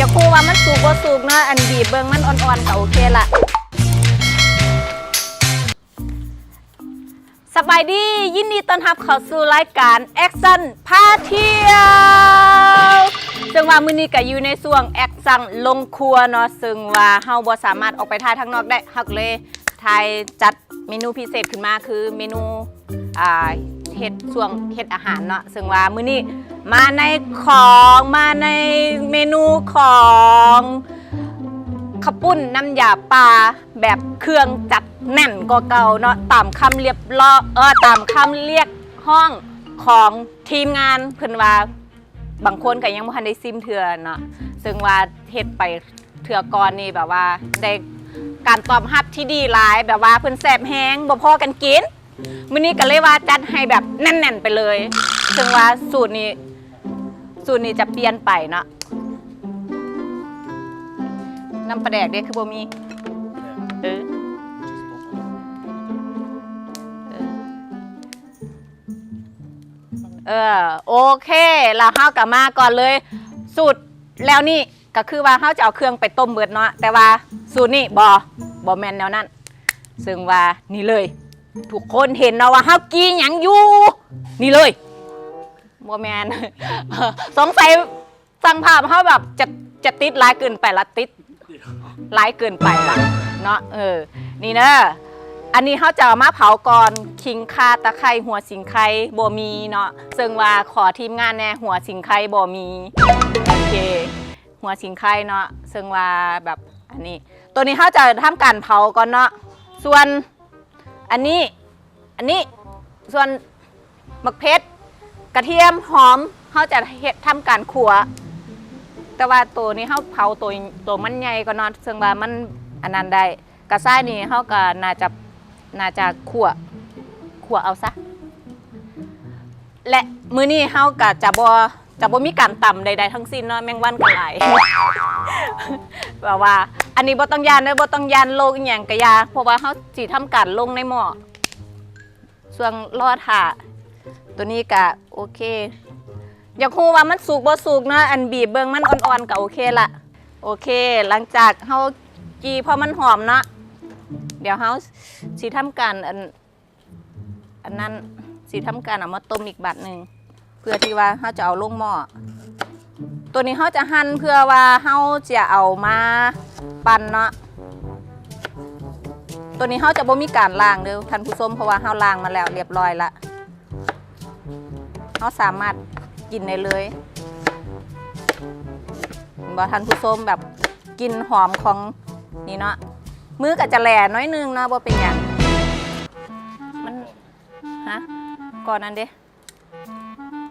อย่าคูว่ามันสุกบ่สุกเนาะอันบีบเบิ่งมันอ่อนๆก็โอเคละสบายดียินดีต้อนรับเข้าสู่รายการแอคชั่นพาเที่ยวซึ่งว่ามื้อนี้ก็อยู่ในช่วงแอคชั่นลงครัวเนาะซึ่งว่าเฮาบ่สามารถออกไปทายทางนอกได้เฮาก็เลยทายจัดเมนูพิเศษขึ้นมาคือเมนูอ่า เฮ็ดช่วงเฮ็ดอาหารเนาะซึ่งว่ามื้อนี้มาในของมาในเมนูของข้าวปุ้นน้ำยาปลาแบบเครื่องจัดแน่นกว่าเก่าเนาะตามคำเรียบร้อยเออตามคำเรียกห้องของทีมงานเพิ่นว่าบางคนก็ยังบ่ทันได้ซิมเถื่อเนาะซึ่งว่าเฮ็ดไปเถื่อก่อนนี่แบบว่าได้การตอบรับที่ดีหลายแบบว่าเพิ่นแซ่บแฮงบ่พอกันกิน มื้อนี้ก็เลยว่าจัดให้แบบแน่นๆไปเลยซึ่งว่าสูตรนี้ สูตรนี้จะเปลี่ยนไปเนาะน้ำปลาแดกเด้คือบ่มีเออเออเออโอเคแล้วเฮากลับมาก่อนเลย สูตรแล้วนี่ก็คือว่าเฮาจะเอาเครื่องไปต้มเบิดเนาะแต่ว่าสูตรนี่บอบอแมนแนวนั้น ซึ่งว่านี่เลย ทุกคนเห็นเนาะว่าเฮากีหยังอยู่ นี่เลยบอแมน สงสัยสั่งภาพเฮาแบบจะจะติดหลายเกินไปละติดหลายเกินไปละเนาะเออ นี่เนอะอันนี้เขาจะเอามาเผาก่อนคิงคาตะไคร้หัวสิงไคร้บ่มีเนาะซึ่งว่าขอทีมงานแน่หัวสิงไคร้บ่มีโอเค หัวสิงไคร้เนาะซึ่งว่าแบบอันนี้ ตัวนี้เขาจะทำการเผาก่อนเนาะส่วน อันนี้อันนี้ส่วนมะเพ็ดกระเทียมหอมเขาจะเฮ็ดทำการขัว แต่ว่าตัวนี้เขาเผาตัวตัวมันใหญ่ก็นอนซึ่งว่ามันอันนั้นได้กระซ้ายนี่เขาก็น่าจะน่าจะขัวขัวเอาซะและมื้อนี้เฮาก็จะบ่จะบ่มีการต่ำใด ๆ ทั้งสิ้นเนาะแมงวันก็หลายแบบว่า อันนี้บ่ต้องยานเด้อบ่ต้องยานโลกอีหยังก็อยาเพราะว่าเฮาสิทำการลงในหม้อส่วนรอถ่าตัวนี้ก็โอเค อยากรู้ว่ามันสุกบ่สุกเนาะอันบีบเบิ่งมันอ่อนๆก็โอเคละโอเค หลังจากเฮากีพอมันหอมเนาะเดี๋ยวเฮาสิทำการอันอันนั้นสิทำการเอามาต้มอีกบัดหนึงเพื่อที่ว่าเฮาจะเอาลงหม้อ ตัวนี้เฮาจะหั่นเพื่อว่าเฮาจะเอามาปั่นเนาะตัวนี้เฮาจะบ่มีการล้างเด้อท่านผู้ชมเพราะว่าเฮาล้างมาแล้วเรียบร้อยละเขาสามารถกินได้เลยบอทันผู้ชมแบบกินหอมของนี่เนาะมือก็จะแหล่น้อยนึงเนาะบ่เป็นอย่างมันฮะก่อนนั้นเด้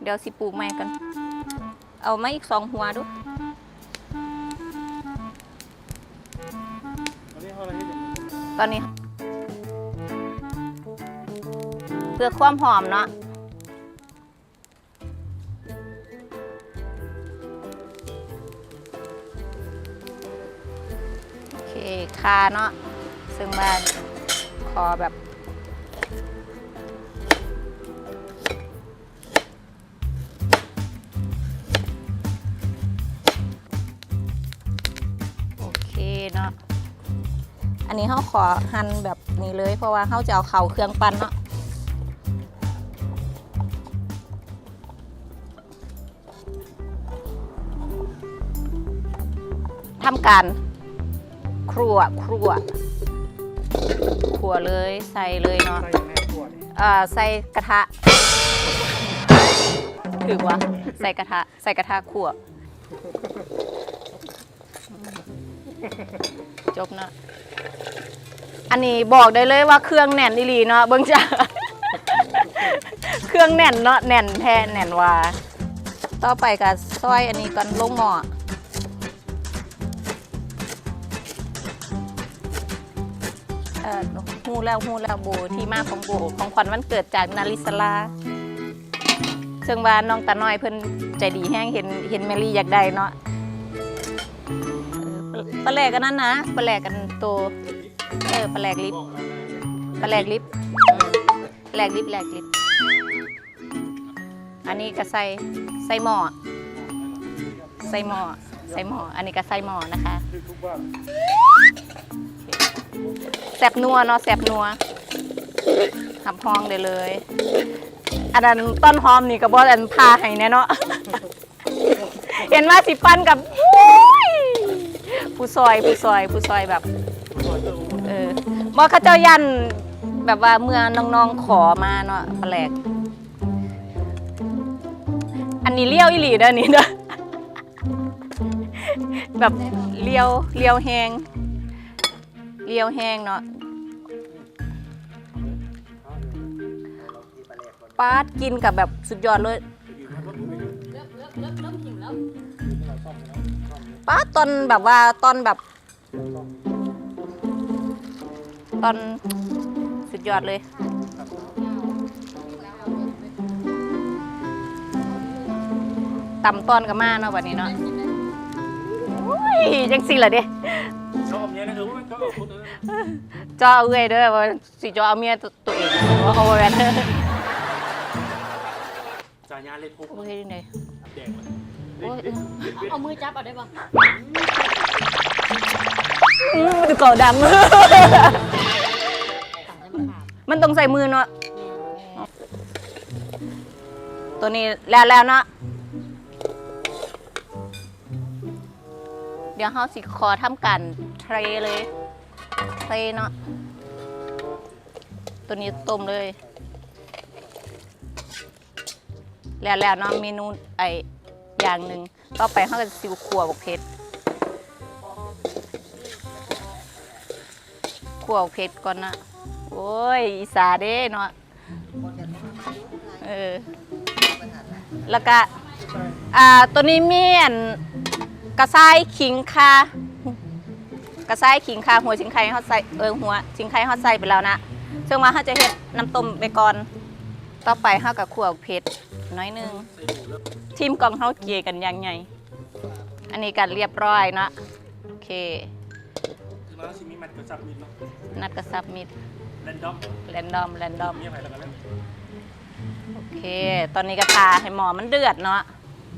เดี๋ยวสิปลูกใหม่กัน เอามาอีกสองหัวดูตอนนี้ เพื่อความหอมเนาะโอเคคาเนาะซึ่งมาขอแบบ อันนี้เขาขอหั่นแบบนี้เลย เพราะว่าเขาจะเอาเข่าเครื่องปั้นเนาะทำการครัวครัวครัวเลยใส่เลยเนาะเอ่อใส่กระทะถือว่าใส่กระทะใส่กระทะครัวจบเนาะ อันนี้บอกได้เลยว่าเครื่องแน่นอีหลีเนาะเบิ่งจ้าเครื่องแน่นเนาะแน่นแท้แน่นว่า ต่อไปกับซอยอันนี้ก่อนลงหม้อเออฮู้แล้วฮู้แล้วโบที่มาของโบของขวัญวันเกิดจากนาริสลาซึ่งว่าน้องตาน้อยเพิ่นใจดีแห้งเห็นเห็นแมรี่อยากได้เนาะปลาแหลกกันนั่นนะปลาแหลกกันโตว ออปลาแหลกลิฟปลาแหลกลิฟแหลกลิฟแหลกลิฟอันนี้ก็ใส่ใส่หม้อใส่หม้อใส่หม้ออันนี้ก็ใส่หม้อนะคะคือทุกนแซบนัวเนาะแซบนัวหับห้องได้เลย อันนั้นต้นหอมนี่ก็บ่อันพาให้แน่เนาะเห็นว่าสิปั้นกับผู้ซอยผู้ซอยผู้ซอยแบบ บ่เขาเจ้ายันแบบว่าเมื่อน้องๆขอมาเนาะแปลก อันนี้เลี้ยวอีหลีเด้อนี่เด้อแบบเลี้ยวเลี้ยวแหงเลี้ยวแหงเนาะปาดกินกับแบบสุดยอดเลยป้าดตอนแบบว่าตอนแบบ ตอนสุดยอดเลย ต่ำตอนกับมาเนาะวันนี้เนาะโอ้ยจังสิล่ะเด้ชอบเนี้ยนะคือว่าก็เอาคนเออจอเอาเอ้ยเด้อว่าสิจอเอาเมียตัวตัวเองว่าเอาไว้แบบนั้นจ่ายยาเล็กพวกโอเคจังได๋แดงมันโอ้ยเอามือจับเอาได้ปะอืมมันก่อดำต่างได้มาขาบ มันต้องใส่มือเนาะตัวนี้แล้วแล้วเนาะเดี๋ยวเฮาสิขอทำการเทรเลยเทรเนาะตัวนี้ต้มเลย แล้วแล้วเนาะเมนูไออย่างหนึ่งต่อไปเขาก็จะซิวขัวบกเพชรขัวบกเพชรก่อนนะ โอ้ยอีสาเด้เนาะเออแล้วก็อ่าตัวนี้มีอันกระซ้ายขิงคากระซ้ายขิงคาหัวชิงไข่เขาใส่เออหัวชิงไข่เขาใส่ไปแล้วนะซึ่งว่าเขาจะเฮ็ดน้ำต้มไปก่อนต่อไปเขากับขัวบกเพชรน้อยหนึงทีมกองเฮาเกียร์กันยังไงอันนี้กันเรียบร้อยเนาะโอเคคือมาชิมิมันก็จับมิดเนาะนัดกระซับมิด แรนดอมแรนดอมแรนดอมมีอะไรแล้วกันแล้วโอเค ตอนนี้ก็ทาให้หมอมันเดือดเนาะ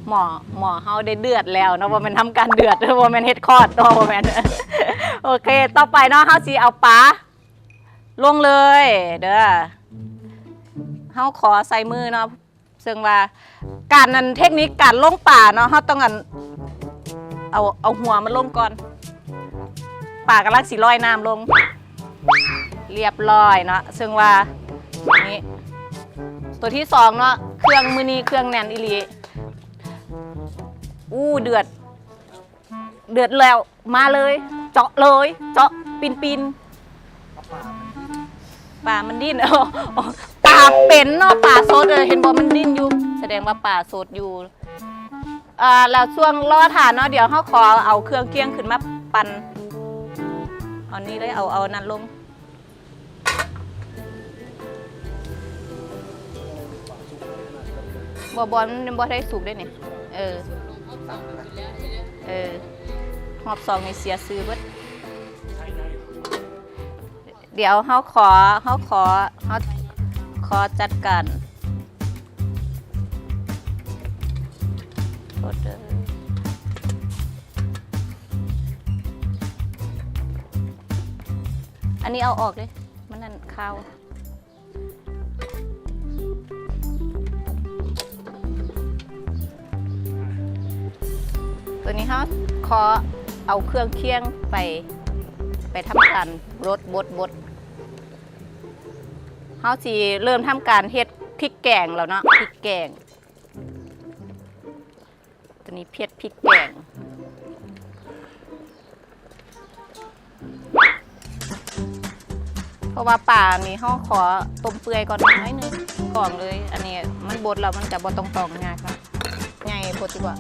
หมอหมอเฮาได้เดือดแล้วเนาะว่ามันทำการเดือดว่ามันเฮ็ดคลอดเนาะว่ามันโอเค ต่อไปเนาะเฮาสิเอาปลาลงเลย เด้อเฮาขอใส่มือเนาะซึ่งว่าการนั้นเทคนิคการลงป่าเนาะเฮาต้องอันเอาเอาหัวมันลงก่อนป่ากำลังสิลอยน้ำลง เรียบร้อยเนาะซึ่งว่านี่ตัวที่สองเนาะเครื่องมือนีเครื่องแน่นอิลีอู้เดือด เดือดแล้วมาเลย เจาะเลย เจาะปินปินป่ามันดิ้นเออป่าเป็นเนาะป่าสดเออเห็นบอกมันดิ้นอยู่แสดงว่าป่าสดอยู่อ่าแล้วช่วงรอฐานเนาะเดี๋ยวเขาขอเอาเครื่องเคียงขึ้นมาปั่นเอานี่เลยเอาเอานั้นลง บอบอลมันบ่ได้สูบได้นี่เออ เออหอบซองในเสียซื้อเบิดเดี๋ยวเฮาขอเฮาขอเฮาขอจัดการโทษเด้ออันนี้เอาออกเลย มันนั่นข้าว ตัวนี้เขาขอเอาเครื่องเคียงไป ไปทำการรดบดบดเขาสิเริ่มทำการเฮ็ดพริกแกงแล้วเนาะพริกแกง ตัวนี้เพียดพริกแกงเพราะว่าป่านี่เขาขอต้มเปื่อยก่อนน้อยหนึงก่อนเลย อันนี้มันบดแล้วมันจะบ่ต้องตองยากแล้วง่ายพดดีกว่า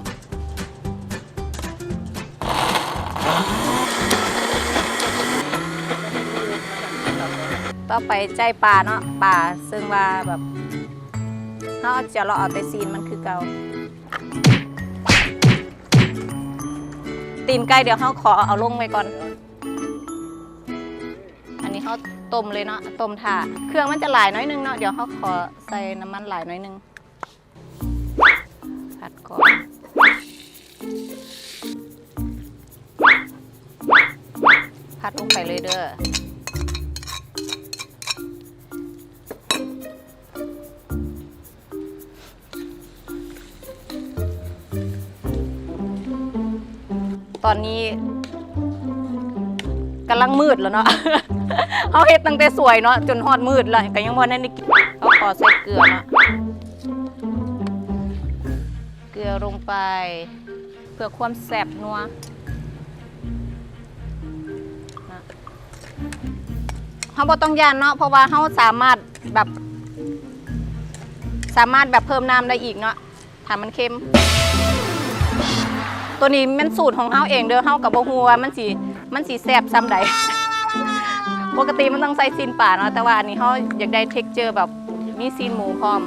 ต่อไปใจปลาเนาะปลาซึ่งว่าแบบเขาจะเราเอาแต่ซีนมันคือเกาตีนไก่เดี๋ยวเขาขอเอาลงไว้ก่อน อันนี้เขาต้มเลยเนาะต้มถ่าเครื่องมันจะหลายน้อยนึงเนาะเดี๋ยวเขาขอใส่น้ำมันหลายน้อยนึงผัดก่อน พัดลงไปเลยเด้อตอนนี้กำลังมืดแล้วเนาะเขาเฮ็ดตั้งแต่สวยเนาะจนฮอดมืดแล้วก็ยังบ่ได้กินเขาขอใส่เกลือเนาะเกลือลงไป เพื่อความแซ่บนัว เขาบ่ต้องย่านเนาะเพราะว่าเขาสามารถแบบ สามารถแบบเพิ่มน้ำได้อีกเนาะถ้ามันเค็ม ตัวนี้มันสูตรของเฮาเองเด้อเฮากับบ่ฮู้ว่ามันสิมันสิแซ่บซ้ำใดปกติมันต้องใส่ซีนป่าเนาะแต่ว่าอันนี้เฮาอยากได้เท็กเจอร์แบบมีซีนหมูพร้อม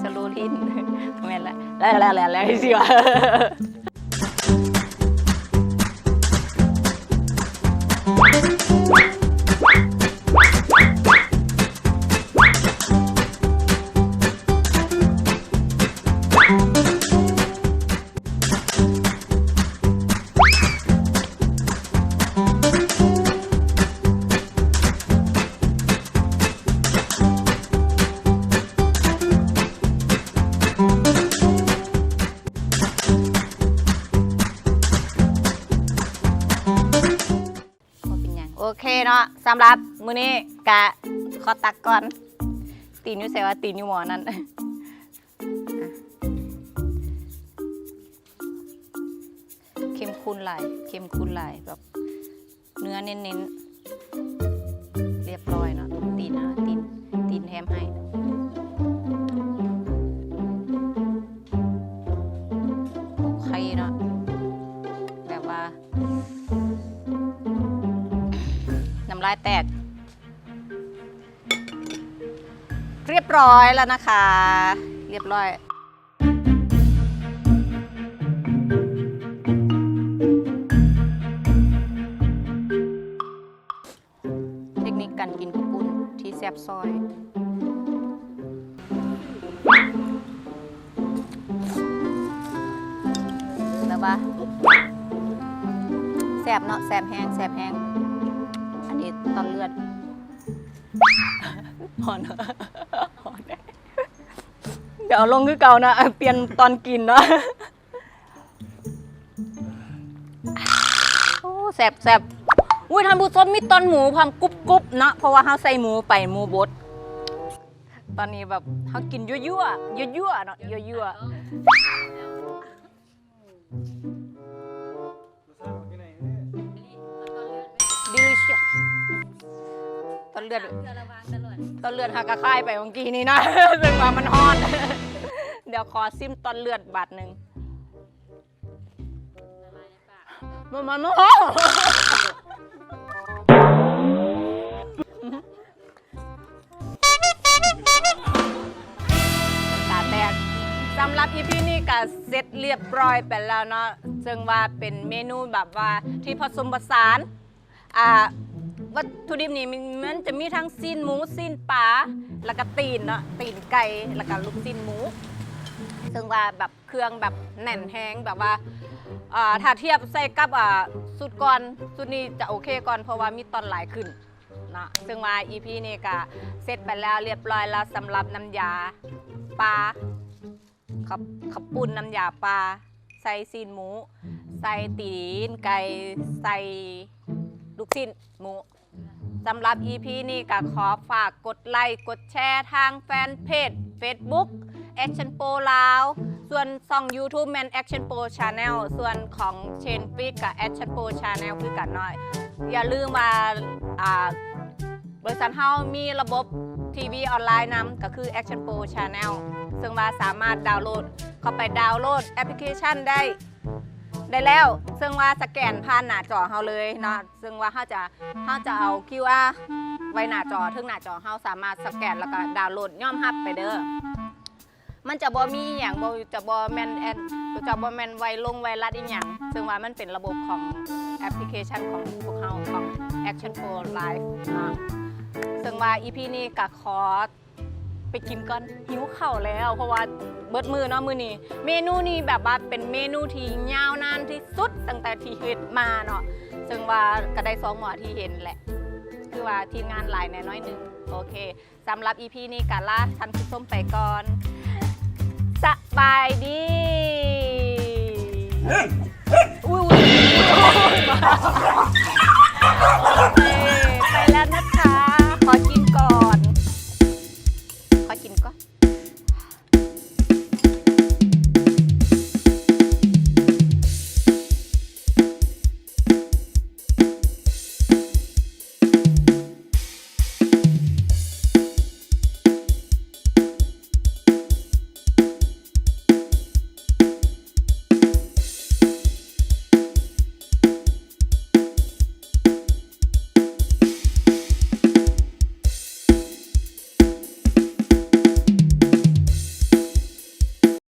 สโลลินแม่นละแล้วแล้วแล้วแล้วสิวะ เป็นหยังโอเคเนาะสำหรับมื้อนี้กะขอตักก่อน ตีนอยู่ใส่ว่าตีนอยู่หมอนั่นเข้มข้นหลายเข้มข้นหลายแบบเนื้อเน้นๆ เรียบร้อยเนาะตีนนะตีนตีนแถมให้ ลายแตก เรียบร้อยแล้วนะคะ เรียบร้อยเทคนิคการกินข้าวปุ้นที่แซ่บซอย แล้วปะแซ่บเนาะแซ่บแห้งแซ่บแห้ง ตอนเลือดหอนหอนเดี๋ยวเอาลงคือเก่านะ เปลี่ยนตอนกินเนาะโอ้แสบแสบอุ้ยท่านผู้ชมมีตอนหมูความกรุบกรุบเนาะเพราะว่าเขาใส่หมูไปหมูบดตอนนี้แบบเขากินยั่วยั่วยั่วยั่วๆเนาะยั่วยั่ว เลือดเกลือระวังตลอดตอนเลือดหักกระค่ายไปเมื่อกี้นี้นะ ซึ่งว่ามันฮอน เดี๋ยวขอซิมตอนเลือดบาทหนึ่งละลายในปากมันมันมันฮอนตาแตกสำหรับอีพีนี้ก็เสร็จเรียบร้อยไปแล้วเนาะซึ่งว่าเป็นเมนูแบบว่าที่ผสมผสานอ่า วัตถุดิบนี่มันมันจะมีทั้งซีนหมูซีนปลาแล้วก็ตีนเนาะตีนไก่แล้วก็ลูกซีนหมู ซึ่งว่าแบบเครื่องแบบแน่นแห้งแบบว่าอ่าถ้าเทียบใส่กับอ่าสูตรก่อนสูตรนี้จะโอเคก่อนเพราะว่ามีตอนหลายขึ้นเนาะซึ่งว่า EP นี้ก็เสร็จไปแล้วเรียบร้อยแล้วสำหรับน้ำยาปลาขับขับปุ่นน้ำยาปลาใส่ซีนหมู ใส่ตีนไก่ใส่ลูกชิ้นหมู สำหรับ EP นี้ก็ขอฝากกดไลค์กดแชร์ทางแฟนเพจ Facebook Action Pro ลาวส่วนช่อง YouTube แมน Action Pro Channel ส่วนของเชนฟิกกับ Action Pro Channel คือกันหน่อย อย่าลืมว่าบริษัทเฮามีระบบทีวีออนไลน์นำก็คือ Action Pro Channel ซึ่งว่าสามารถดาวน์โหลดเข้าไปดาวน์โหลดแอปพลิเคชันได้ ได้แล้ว ซึ่งว่าสแกนผ่านหน้าจอเฮาเลยเนาะซึ่งว่าเฮาจะเฮาจะเอา QR ไว้หน้าจอถึงหน้าจอเฮาสามารถสแกนแล้วก็ดาวน์โหลดย่อมรับไปเด้อมันจะบ่มีอย่างบ่จะบ่แมนแอนจะบ่แมนไวลงไวรัสอีหยังซึ่งว่ามันเป็นระบบของแอปพลิเคชันของพวกเฮาของ Action Pro Live นะซึ่งว่า EP นี้ก็ขอ ไปกินก่อนหิวข้าวแล้ว เพราะว่าเบิดมือเนาะมือนี้เมนูนี้แบบว่าเป็นเมนูที่ยาวนานที่สุดตั้งแต่ที่เฮ็ดมาเนาะซึ่งว่าก็ได้สองหมอที่เห็นแหละ คือว่าทีมงานหลายแหน่น้อยหนึ่งโอเคสำหรับ EP นี้กาลาท่านผู้ชมไปก่อนสบายดีอุ้ยอุ้ย